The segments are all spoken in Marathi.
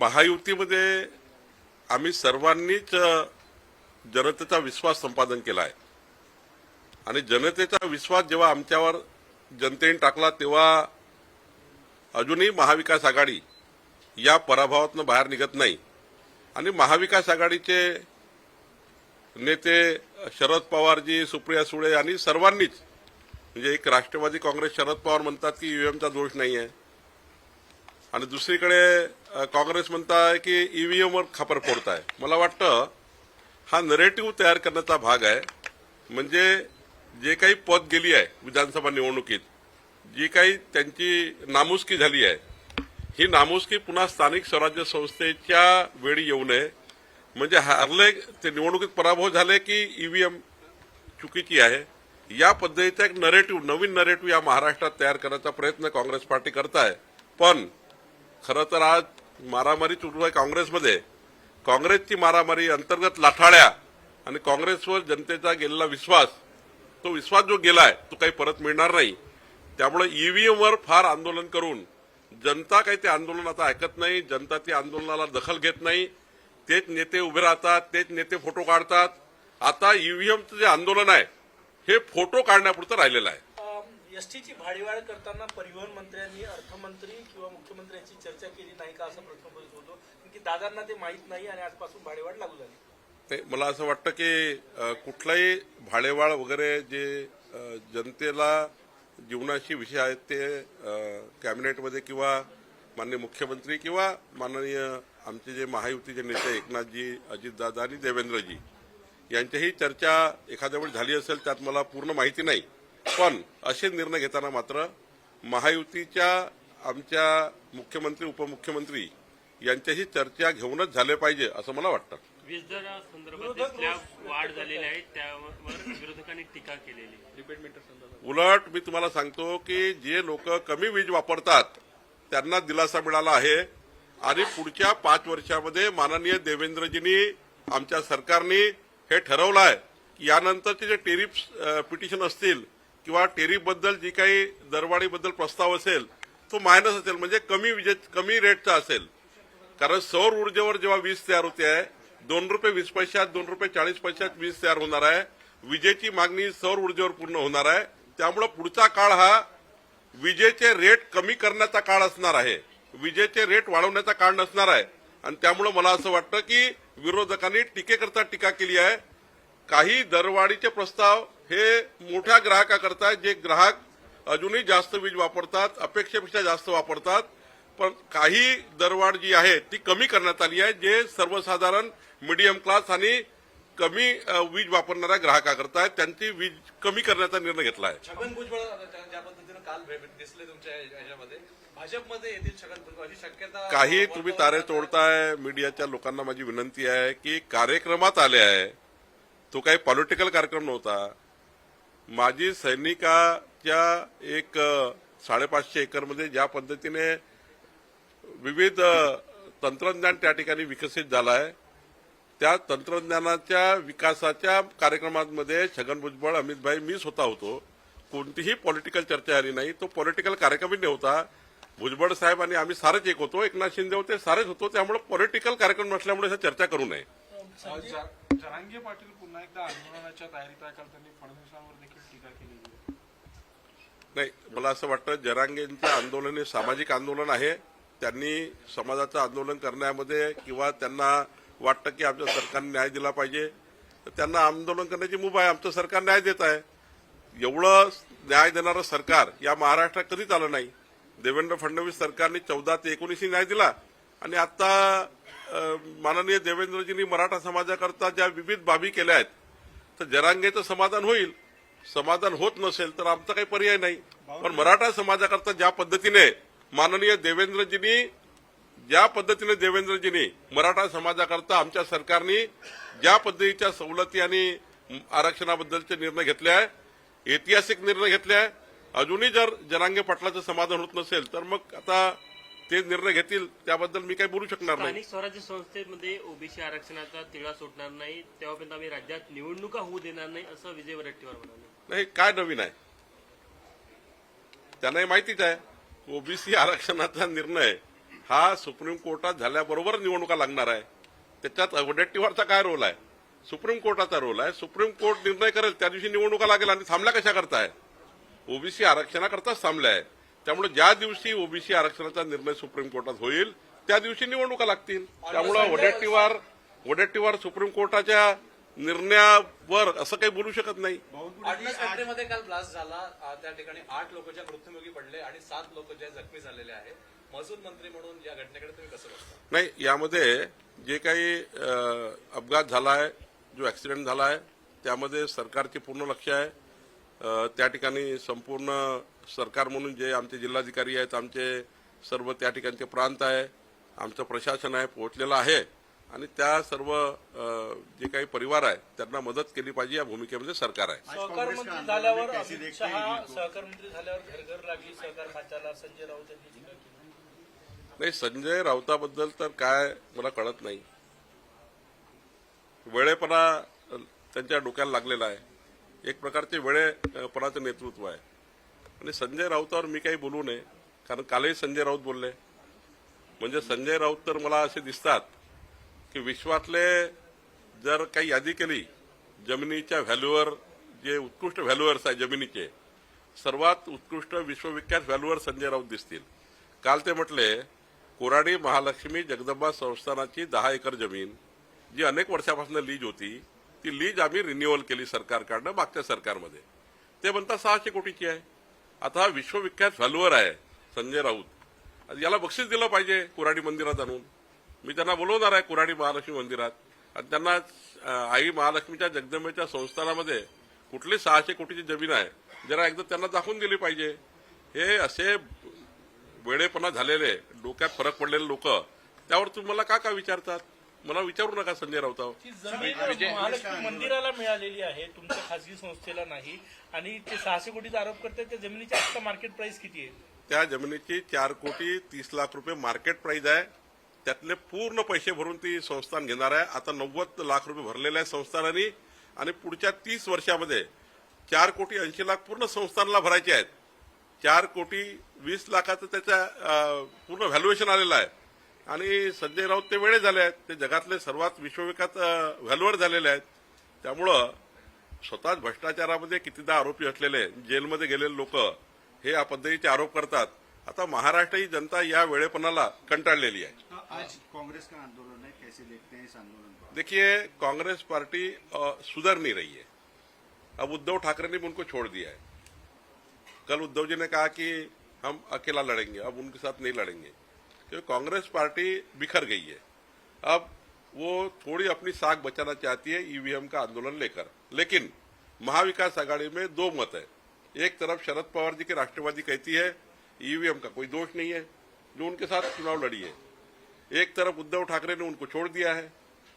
महायुतीमध्ये आम्ही सर्वांनीच जनतेचा विश्वास संपादन केला आहे. आणि जनतेचा विश्वास जेव्हा आमच्यावर जनतेने टाकला तेव्हा अजूनही महाविकास आघाडी या पराभवातनं बाहेर निघत नाही. आणि महाविकास आघाडीचे नेते शरद पवारजी सुप्रिया सुळे आणि सर्वांनीच म्हणजे एक राष्ट्रवादी काँग्रेस शरद पवार म्हणतात की ईव्हीएमचा दोष नाही आहे आणि दुसरीकडे काँग्रेस म्हणताय की ईव्हीएमवर खापर फोडताय. मला वाटतं हा नरेटिव्ह तयार करण्याचा भाग आहे. म्हणजे जे काही पद गेली आहे विधानसभा निवडणुकीत जी काही त्यांची नामुष्की झाली आहे ही नामुष्की पुन्हा स्थानिक स्वराज्य संस्थेच्या वेळी येऊ नये. म्हणजे हरले ते निवडणुकीत पराभव झाले की ईव्हीएम चुकीची आहे. या पद्धतीचा एक नरेटिव्ह नवीन नरेटिव्ह या महाराष्ट्रात तयार करण्याचा प्रयत्न काँग्रेस पार्टी करत आहे पण खरं तर आज मारामारी सुरू आहे काँग्रेसमध्ये. काँग्रेसची मारामारी अंतर्गत लाठाळ्या आणि काँग्रेसवर जनतेचा गेलेला विश्वास तो विश्वास जो गेलाय तो काही परत मिळणार नाही. त्यामुळे ईव्हीएमवर फार आंदोलन करून जनता काही ते आंदोलन आता ऐकत नाही जनता त्या आंदोलनाला दखल घेत नाही. तेच नेते उभे राहतात तेच नेते फोटो काढतात. आता ईव्हीएमचं जे आंदोलन आहे हे फोटो काढण्यापुरतं राहिलेलं आहे. एसटीची भाडीवाढ करताना परिवहन मंत्र्यांनी अर्थमंत्री किंवा मुख्यमंत्र्यांची चर्चा केली नाही का असं प्रश्न पडत होतो? की दादांना ते माहीत नाही आणि आजपासून भाडेवाढ लागू झाली. ते मला असं वाटतं की कुठलाही भाडेवाढ वगैरे जे जनतेला जीवनाशी विषय आहेत ते कॅबिनेटमध्ये किंवा माननीय मुख्यमंत्री किंवा माननीय आमचे जे महायुतीचे नेते एकनाथजी अजितदादा आणि देवेंद्रजी यांच्याही चर्चा एखाद्या वेळी झाली असेल त्यात मला पूर्ण माहिती नाही. पण असे निर्णय घेताना मात्र महायुतीच्या आमच्या मुख्यमंत्री उपमुख्यमंत्री यांच्याशी चर्चा घेऊनच झाले पाहिजे असं मला वाटतं. वीज वाढ झालेली आहे त्यावर विरोधकांनी टीका केलेली उलट मी तुम्हाला सांगतो की जे लोक कमी वीज वापरतात त्यांना दिलासा मिळाला आहे. आणि पुढच्या पाच वर्षामध्ये माननीय देवेंद्रजींनी आमच्या सरकारने हे ठरवलं आहे. की यानंतरचे जे टेरिफ पिटिशन असतील किंवा टेरीफबद्दल जी काही दरवाढीबद्दल प्रस्ताव असेल तो मायनस असेल म्हणजे कमी विजे कमी रेटचा असेल. कारण सौर ऊर्जेवर जेव्हा वीज तयार होते आहे दोन रुपये वीस पैशात दोन रुपये चाळीस पैशात वीज तयार होणार आहे. विजेची मागणी सौर ऊर्जेवर पूर्ण होणार आहे. त्यामुळं पुढचा काळ हा विजेचे रेट कमी करण्याचा काळ असणार आहे. विजेचे रेट वाढवण्याचा काळ नसणार आहे. आणि त्यामुळं मला असं वाटतं की विरोधकांनी टीकेकरता टीका केली आहे. काही दरवाढीचे प्रस्ताव हे मोठ्या ग्राहकाकरता जे ग्राहक अजूनही जास्त वीज वापरतात अपेक्षेपेक्षा जास्त वापरतात पण काही दरवाढ जी आहे ती कमी करण्यात आली आहे जे सर्वसाधारण मिडियम क्लास आणि कमी वीज वापरणाऱ्या ग्राहकाकरता आहे. त्यांची वीज कमी करण्याचा निर्णय घेतला आहे छगन भुजबळ ज्या पद्धतीनं काल दिसले तुमच्या ह्याच्यामध्ये भाजपमध्ये येतील छगन भुजबळ अशी शक्यता काही तुम्ही तारे तोडताय मीडियाच्या लोकांना माझी विनंती आहे की कार्यक्रमात आले आहे तो काही पॉलिटिकल कार्यक्रम नव्हता. माजी सैनिकाच्या एक साडेपाचशे एकरमध्ये ज्या पद्धतीने विविध तंत्रज्ञान त्या ठिकाणी विकसित झालं आहे त्या तंत्रज्ञानाच्या विकासाच्या कार्यक्रमांमध्ये छगन भुजबळ अमितभाई मी स्वतः होतो. कोणतीही पॉलिटिकल चर्चा आली नाही. तो पॉलिटिकल कार्यक्रमही नव्हता. भुजबळ साहेब आणि आम्ही सारेच एक होतो. एकनाथ शिंदे होते सारेच होतो. त्यामुळे पॉलिटिकल कार्यक्रम नसल्यामुळे चर्चा करू नये. ज- जरांगे पाटील पुन्हा एकदा आंदोलनाच्या तयारीत आहे कारण त्यांनी फडणवीसांवर देखील टीका केलेली आहे. नाही मला असं वाटतं जरांगेंचं आंदोलन हे सामाजिक आंदोलन आहे. त्यांनी समाजाचं आंदोलन करण्यामध्ये किंवा त्यांना वाटतं की आमच्या सरकारने न्याय दिला पाहिजे तर त्यांना आंदोलन करण्याची मुभा आहे. आमचं सरकार न्याय देत आहे. एवढं न्याय देणारं सरकार या महाराष्ट्रात कधीच आलं नाही. देवेंद्र फडणवीस सरकारने चौदा ते एकोणीसही न्याय दिला आणि आता माननीय देवेंद्रजींनी मराठा समाजाकरता ज्या विविध बाबी केल्या आहेत तर जरांगेचं समाधान होईल. समाधान होत नसेल तर आमचा काही पर्याय नाही. पण मराठा समाजाकरता ज्या पद्धतीने माननीय देवेंद्रजींनी ज्या पद्धतीने देवेंद्रजींनी मराठा समाजाकरता आमच्या सरकारने ज्या पद्धतीच्या सवलती आणि आरक्षणाबद्दलचे निर्णय घेतले आहे ऐतिहासिक निर्णय घेतले आहे अजूनही जर जरांगे पाटलाचं समाधान होत नसेल तर मग आता ते निर्णय घेतील त्याबद्दल मी काही बोलू शकणार नाही. स्थानिक स्वराज्य संस्थेमध्ये ओबीसी आरक्षणाचा तिळा सुटणार नाही तेव्हापर्यंत आम्ही राज्यात निवडणुका होऊ देणार नाही असं विजय वरट्टीवार म्हणाले. नाही काय नवीन आहे? त्यांनाही माहितीच आहे ओबीसी आरक्षणाचा निर्णय हा सुप्रीम कोर्टात झाल्याबरोबर निवडणुका लागणार आहे. त्याच्यात वडेट्टीवारचा काय रोल आहे? सुप्रीम कोर्टाचा रोल आहे. सुप्रीम कोर्ट निर्णय करेल त्या दिवशी निवडणुका लागेल आणि थांबल्या कशा करताय ओबीसी आरक्षणाकरताच थांबल्या आहे. त्यामुळे ज्या दिवशी ओबीसी आरक्षणाचा निर्णय सुप्रीम कोर्टात होईल त्या दिवशी निवडणुका लागतील. त्यामुळं वडेट्टीवार वडेट्टीवार सुप्रीम कोर्टाच्या निर्णयावर असं काही बोलू शकत नाही. काल ब्लास्ट झाला. त्या ठिकाणी आठ लोक ज्या मृत्युमुखी पडले आणि सात लोक ज्या जखमी झालेले आहेत महसूल मंत्री म्हणून या घटनेकडे तुम्ही कसं बघता? नाही यामध्ये जे काही अपघात झाला आहे जो ऍक्सिडेंट झाला आहे त्यामध्ये सरकारचे पूर्ण लक्ष आहे. त्या ठिकाणी संपूर्ण सरकार म्हणून जे आमचे जिल्हाधिकारी आहेत आमचे सर्व त्या ठिकाणचे प्रांत आहे आमचं प्रशासन आहे पोहोचलेलं आहे. आणि त्या सर्व जे काही परिवार आहे त्यांना मदत केली पाहिजे या भूमिकेमध्ये सरकार आहे. सहकार मंत्री झाल्यावर अमित शहा सहकार मंत्री झाल्यावर घर घर लागली सहकार खात्याला संजय राऊत यांनी टीका केली नाही संजय राऊताबद्दल तर काय मला कळत नाही. वेळेपणा त्यांच्या डोक्याला लागलेला आहे. एक प्रकारचे वेळेपणाचं नेतृत्व आहे. आणि संजय राऊतावर मी काही बोलू नये कारण कालही संजय राऊत बोलले. म्हणजे संजय राऊत तर मला असे दिसतात की विश्वातले जर काही यादी केली जमिनीच्या व्हॅल्यूवर जे उत्कृष्ट व्हॅल्युअर्स आहे जमिनीचे सर्वात उत्कृष्ट विश्वविख्यात व्हॅल्युअर संजय राऊत दिसतील. काल ते म्हटले कोराडी महालक्ष्मी जगदंबा संस्थानाची दहा एकर जमीन जी अनेक वर्षापासून लीज होती ती लीज आम्ही रिन्युअल केली सरकारकडनं मागच्या सरकारमध्ये. ते म्हणतात सहाशे कोटीची आहे. आता हा विश्वविख्यात व्हॅल्युअर आहे संजय राऊत. याला बक्षीस दिलं पाहिजे कुराडी मंदिरात आणून. मी त्यांना बोलवणार आहे कुराडी महालक्ष्मी मंदिरात. आणि त्यांना आई महालक्ष्मीच्या जगदंबेच्या संस्थानामध्ये कुठली सहाशे कोटीची जमीन आहे जरा एकदा त्यांना दाखवून दिली पाहिजे. हे असे वेळेपणा झालेले डोक्यात फरक पडलेले लोक त्यावर तुम्हाला का का विचारतात? मला विचारू नका संजय राऊतावर ती जमीन महालक्ष्मी मंदिराला मिळालेली आहे तुमच्या खासगी संस्थेला नाही. आणि ते सहाशे कोटीचा आरोप करतात त्या जमिनीची आजचा मार्केट प्राइस किती आहे? त्या जमिनीची चार कोटी तीस लाख रुपये मार्केट प्राइस आहे. त्यातले पूर्ण पैसे भरून ती संस्थान घेणार आहे. आता नव्वद लाख रुपये भरलेले आहे संस्थानाने. आणि पुढच्या तीस वर्षामध्ये चार कोटी ऐंशी लाख पूर्ण संस्थानाला भरायचे आहेत. चार कोटी वीस लाखाचं त्याच्या अं, पूर्ण व्हॅल्युएशन आलेलं आहे. आणि संजय राऊत ते वेळे झाले आहेत. ते जगातले सर्वात विश्वविख्यात व्हॅल्युअर झालेले आहेत. त्यामुळं स्वतःच भ्रष्टाचारामध्ये कितीदा आरोपी असलेले जेलमध्ये गेलेले लोक हे या पद्धतीचे आरोप करतात. आता महाराष्ट्र ही जनता या वेळेपणाला कंटाळलेली आहे. आज कांग्रेस का आंदोलन है कैसे देखते हैं इस आंदोलन को देखिए कांग्रेस पार्टी सुधर नहीं रही है. अब उद्धव ठाकरे ने भी उनको छोड़ दिया है. कल उद्धव जी ने कहा कि हम अकेला लड़ेंगे अब उनके साथ नहीं लड़ेंगे. क्योंकि कांग्रेस पार्टी बिखर गई है। अब वो थोड़ी अपनी साख बचाना चाहती है ईवीएम का आंदोलन लेकर। लेकिन महाविकास आघाड़ी में दो मत है। एक तरफ़ शरद पवार जी की राष्ट्रवादी कहती है, ईवीएम का कोई दोष नहीं है, जो उनके साथ चुनाव लड़ी है। एक तरफ़ उद्धव ठाकरे ने उनको छोड़ दिया है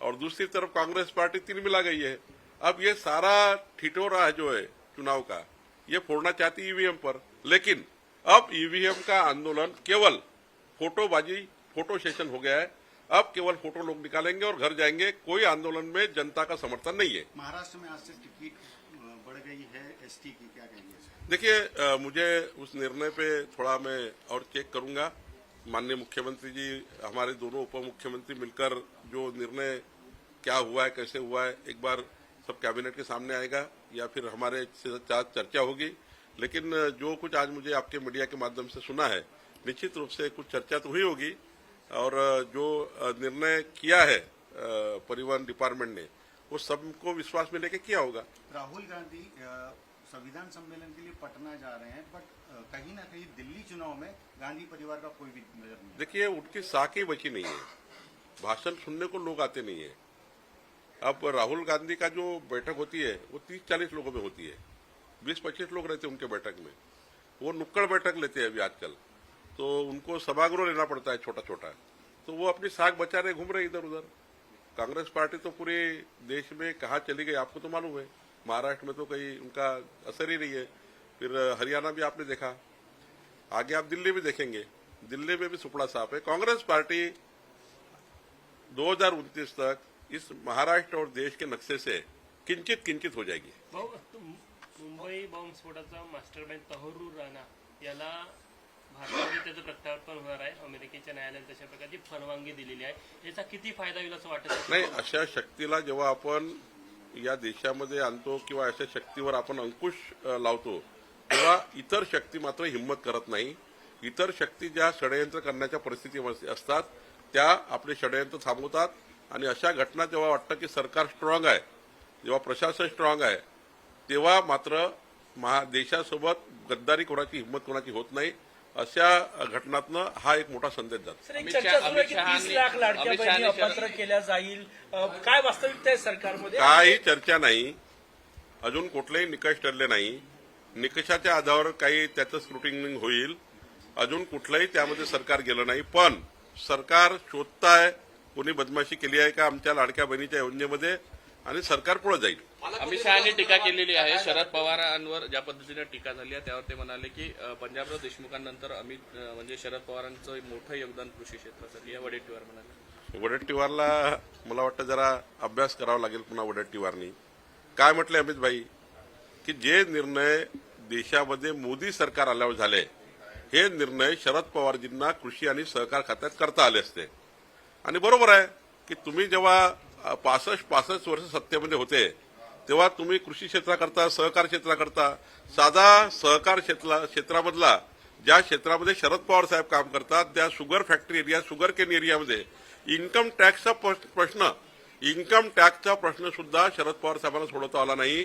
और दूसरी तरफ़ कांग्रेस पार्टी तीन मिला गई है। अब ये सारा ठिठोरा जो है चुनाव का, ये फोड़ना चाहती ईवीएम पर। लेकिन अब ईवीएम का आंदोलन केवल फोटोबाजी फ़ोटो सेशन हो गया है। अब केवल फ़ोटो लोग निकालेंगे और घर जाएँगे। कोई आंदोलन में जनता का समर्थन नहीं है। महाराष्ट्र में आज से टिकट बढ़ गई है एसटी की क्या कहेंगे देखिए मुझे उस निर्णय पे थोड़ा मैं और चेक करूँगा। माननीय मुख्यमंत्री जी हमारे दोनों उप मुख्यमंत्री मिलकर जो निर्णय क्या हुआ है कैसे हुआ है एक बार सब कैबिनेट के सामने आएगा या फिर हमारे साथ चर्चा होगी। लेकिन जो कुछ आज मुझे आपके मीडिया के माध्यम से सुना है निश्चित रूप से कुछ चर्चा तो हुई होगी और जो निर्णय किया है परिवहन डिपार्टमेंट ने वो सबको विश्वास में लेके किया होगा। राहुल गांधी संविधान सम्मेलन के लिए पटना जा रहे हैं बट कहीं ना कहीं दिल्ली चुनाव में गांधी परिवार का कोई भी नज़र नहीं। देखिए उनकी साख ही बची नहीं है। भाषण सुनने को लोग आते नहीं है। अब राहुल गांधी का जो बैठक होती है वो तीस चालीस लोगों में होती है। बीस पच्चीस लोग रहते हैं उनके बैठक में। वो नुक्कड़ बैठक लेते हैं अभी आजकल। तो उनको सभागृह लेना पड़ता है छोटा छोटा तो वो अपनी साख बचा रहे घूम रहे इधर उधर कांग्रेस पार्टी तो पूरे देश में कहा चली गई, आपको तो मालूम है। महाराष्ट्र में तो कहीं उनका असर ही नहीं है। फिर हरियाणा भी आपने देखा। आगे आप दिल्ली भी देखेंगे। दिल्ली में भी सुपड़ा साफ़ है। कांग्रेस पार्टी 2029 तक इस महाराष्ट्र और देश के नक्शे से किंचित किंचित हो जाएगी। मुंबई बॉम्बस्फोटाचा मास्टर माइंड तहरूर राणा भारतामध्ये त्याचं प्रत्यार्पण होणार आहे. अमेरिकेच्या न्यायालयाने तशा प्रकारची परवानगी दिलेली आहे. याचा किती फायदा होईल असं वाटत नाही अशा शक्तीला जेव्हा आपण या देशामध्ये आणतो किंवा अशा शक्तीवर आपण अंकुश लावतो तेव्हा इतर शक्ती मात्र हिंमत करत नाही. इतर शक्ती ज्या षडयंत्र करण्याच्या परिस्थितीमध्ये असतात त्या आपले षडयंत्र थांबवतात आणि अशा घटना जेव्हा वाटतं की सरकार स्ट्रॉंग आहे. जेव्हा प्रशासन स्ट्रॉंग आहे तेव्हा मात्र महा देशासोबत गद्दारी कोणाची हिंमत कोणाची होत नाही. अशा घटनातनं हा एक मोठा संदेश जातो. सर एक अमित चर्चा शहा- सुरू आहे की अमित तीस लाख लाडक्या बहिणी अपात्र केल्या जाईल. काय वास्तविकता आहे सरकारमध्ये? काही चर्चा नाही. अजून कुठलेही निकष ठरले नाही. निकषाच्या आधारावर काही त्याचं स्क्रुटिनिंग होईल. अजून कुठलंही त्यामध्ये सरकार गेलं नाही. पण सरकार शोधताय कोणी बदमाशी केली आहे का आमच्या लाडक्या बहिणीच्या योजनेमध्ये? आणि सरकार पुढे जाईल. अमित शहानी टीका केलेली आहे. शरद पवारांवर ज्या पद्धतीने टीका झाली आहे त्यावर ते म्हणाले की पंजाबराव देशमुखांनंतर अमित म्हणजे शरद पवारांचं मोठं योगदान कृषी क्षेत्रासाठी या वडेट्टीवार म्हणाले. वडट्टीवारला मला वाटतं जरा अभ्यास करावा लागेल पुन्हा वडट्टीवारनी. काय म्हटलंय अमित भाई? की जे निर्णय देशामध्ये मोदी सरकार आल्यावर झाले हे निर्णय शरद पवारजींना कृषी आणि सहकार खात्यात करता आले असते. आणि बरोबर आहे की तुम्ही जेव्हा पासष्ट पासष्ट वर्ष सत्तेमध्ये होते. तेव्हा तुम्ही कृषी क्षेत्राकरता सहकार क्षेत्राकरता साधा सहकार क्षेत्रा क्षेत्रामधला ज्या क्षेत्रामध्ये शरद पवार साहेब काम करतात त्या sugar factory area sugar cane एरियामध्ये. इन्कम टॅक्सचा प्रश्न- प्रश्न इन्कम टॅक्सचा प्रश्न सुद्धा शरद पवार साहेबांना सोडवता आला नाही.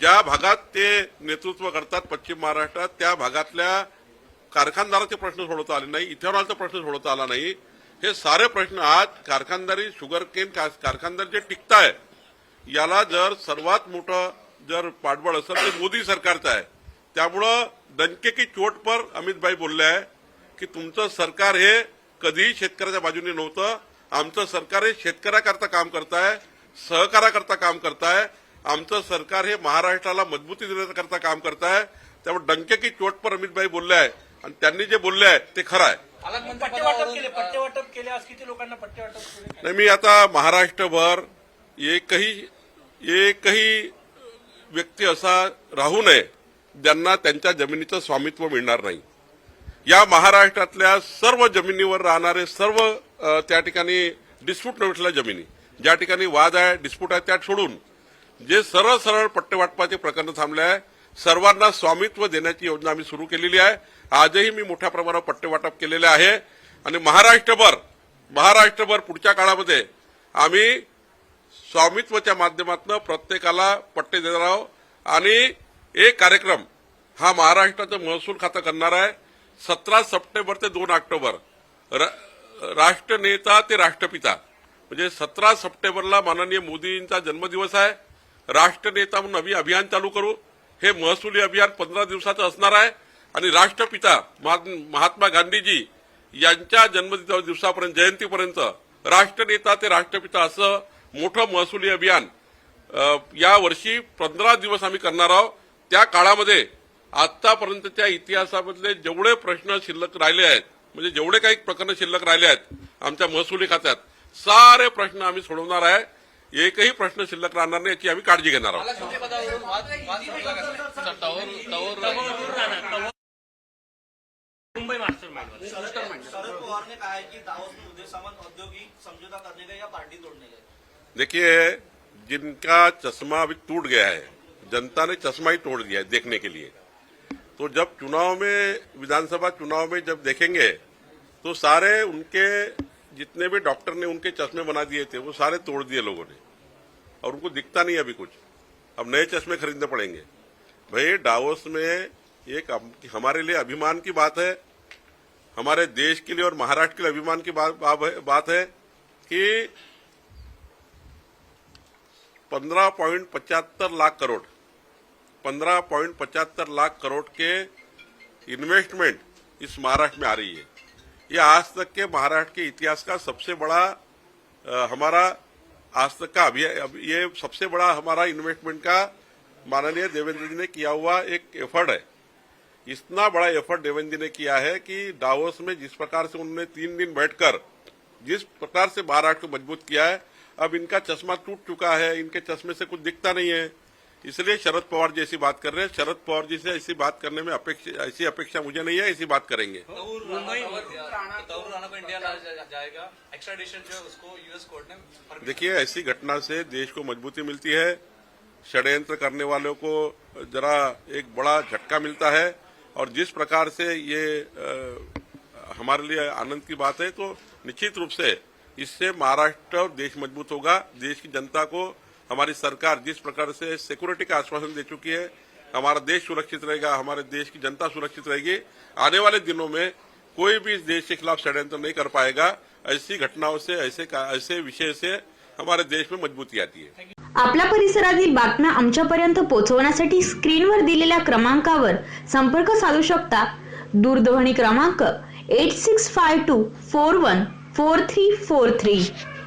ज्या भागात ते नेतृत्व करतात पश्चिम महाराष्ट्रात त्या भागातल्या कारखानदाराचे प्रश्न सोडवता आले नाही इथेनॉलचा प्रश्न सोडवता आला नाही. हे सारे प्रश्न आज कारखानदारी शुगर केन कारखानदार जे टिकताय याला जर सर्वात मोठं जर पाठबळ असेल तर मोदी सरकारचं आहे. त्यामुळं डंके की चोट पर अमितभाई बोलले आहे की तुमचं सरकार हे कधीही शेतकऱ्याच्या बाजूने नव्हतं. आमचं सरकार हे शेतकऱ्याकरता काम करताय सहकाराकरता काम करताय. आमचं सरकार हे महाराष्ट्राला मजबूती देण्याकरता काम करताय. त्यामुळे डंके की चोट पर अमितभाई बोलले आहे. आणि त्यांनी जे बोलले आहे ते खरं आहे. पट्टे वाटप केले पट्टे वाटप केले आज किती लोकांना पट्टे वाटप केले? नाही मी आता महाराष्ट्रभर एकही एकही व्यक्ती असा राहू नये ज्यांना त्यांच्या जमिनीचं स्वामित्व मिळणार नाही. या महाराष्ट्रातल्या सर्व जमिनीवर राहणारे सर्व त्या ठिकाणी डिस्प्यूट नसलेल्या जमिनी ज्या ठिकाणी वाद आहे डिस्प्यूट आहे त्या सोडून जे सरळ सरळ पट्टे वाटपाचे प्रकरण थांबले आहे सर्वांना स्वामित्व देण्याची योजना आम्ही सुरू केलेली आहे. आजही मी मोठ्या प्रमाणावर पट्टे वाटप केलेले आहे. आणि महाराष्ट्रभर महाराष्ट्रभर पुढच्या काळामध्ये आम्ही स्वामित्वच्या माध्यमातून प्रत्येकाला पट्टे देणार आहोत. आणि एक कार्यक्रम हा महाराष्ट्राचं महसूल खातं करणार आहे. सतरा सप्टेंबर ते दोन ऑक्टोबर र- राष्ट्रनेता ते राष्ट्रपिता. म्हणजे सतरा सप्टेंबरला माननीय मोदींचा जन्मदिवस आहे. राष्ट्रनेता म्हणून आम्ही अभियान चालू करू. हे महसुली अभियान पंधरा दिवसाचं असणार आहे. आणि राष्ट्रपिता महा- महात्मा गांधीजी यांच्या जन्मदिवसा दिवसापर्यंत जयंतीपर्यंत राष्ट्रनेता ते राष्ट्रपिता असं मोठं महसुली अभियान या वर्षी पंधरा दिवस आम्ही करणार आहोत. त्या काळामध्ये आतापर्यंतच्या इतिहासामधले जेवढे प्रश्न शिल्लक राहिले आहेत म्हणजे जेवढे काही प्रकरण शिल्लक राहिले आहेत आमच्या महसुली खात्यात सारे प्रश्न आम्ही सोडवणार आहे. एकही प्रश्न शिल्लक राहणार नाही, याची आम्ही काळजी घेणार शरद पवार है औद्योगिक करने या पार्टी तोड़ने देखिए, जिनका चश्मा अभी टूट गया है, जनता ने चश्मा ही तोड़ दिया है देखने के लिए। तो जब चुनाव में, विधानसभा चुनाव में जब देखेंगे तो सारे उनके जितने भी डॉक्टर ने उनके चश्मे बना दिए थे वो सारे तोड़ दिए लोगों ने। और उनको दिखता नहीं अभी कुछ। अब नए चश्मे खरीदने पड़ेंगे। भाई डावोस में एक हमारे लिए अभिमान की बात है हमारे देश के लिए और महाराष्ट्र के लिए अभिमान की बात, है कि पंद्रह पॉइंट पचहत्तर लाख करोड़ पंद्रह पॉइंट पचहत्तर लाख करोड़ के इन्वेस्टमेंट इस महाराष्ट्र में आ रही है। ये आज तक के महाराष्ट्र के इतिहास का सबसे बड़ा अ, हमारा आज तक का अभियान ये सबसे बड़ा हमारा इन्वेस्टमेंट का माननीय देवेंद्र जी ने किया हुआ एक एफर्ट है। इतना बड़ा एफर्ट देवेंद्र जी ने किया है कि डावोस में जिस प्रकार से उन्होंने तीन दिन बैठकर जिस प्रकार से महाराष्ट्र को मज़बूत किया है अब इनका चश्मा टूट चुका है इनके चश्मे से कुछ दिखता नहीं है। इसलिए शरद पवार जी ऐसी बात कर रहे हैं। शरद पवार जी से ऐसी बात करने में अपेक्षा ऐसी अपेक्षा मुझे नहीं है ऐसी बात करेंगे। है देखिए ऐसी घटना से देश को मजबूती मिलती है। षड्यंत्र करने वालों को जरा एक बड़ा झटका मिलता है। और जिस प्रकार से ये हमारे लिए आनंद की बात है तो निश्चित रूप से इससे महाराष्ट्र और देश मज़बूत होगा। देश की जनता को हमारी सरकार जिस प्रकार से सिक्योरिटी का आश्वासन दे चुकी है हमारा देश सुरक्षित रहेगा हमारे देश की जनता सुरक्षित रहेगी। आने वाले दिनों में कोई भी इस देश के खिलाफ षड्यंत्र नहीं कर पाएगा। ऐसी घटनाओं से ऐसे ऐसे विषय से हमारे देश में मजबूती आती है। आपल्या परिसरातील बातम्या आमच्यापर्यंत पोहोचवण्यासाठी स्क्रीनवर दिलेल्या क्रमांकावर संपर्क साधू शकता. दूरध्वनी क्रमांक eight six five two four one four three four three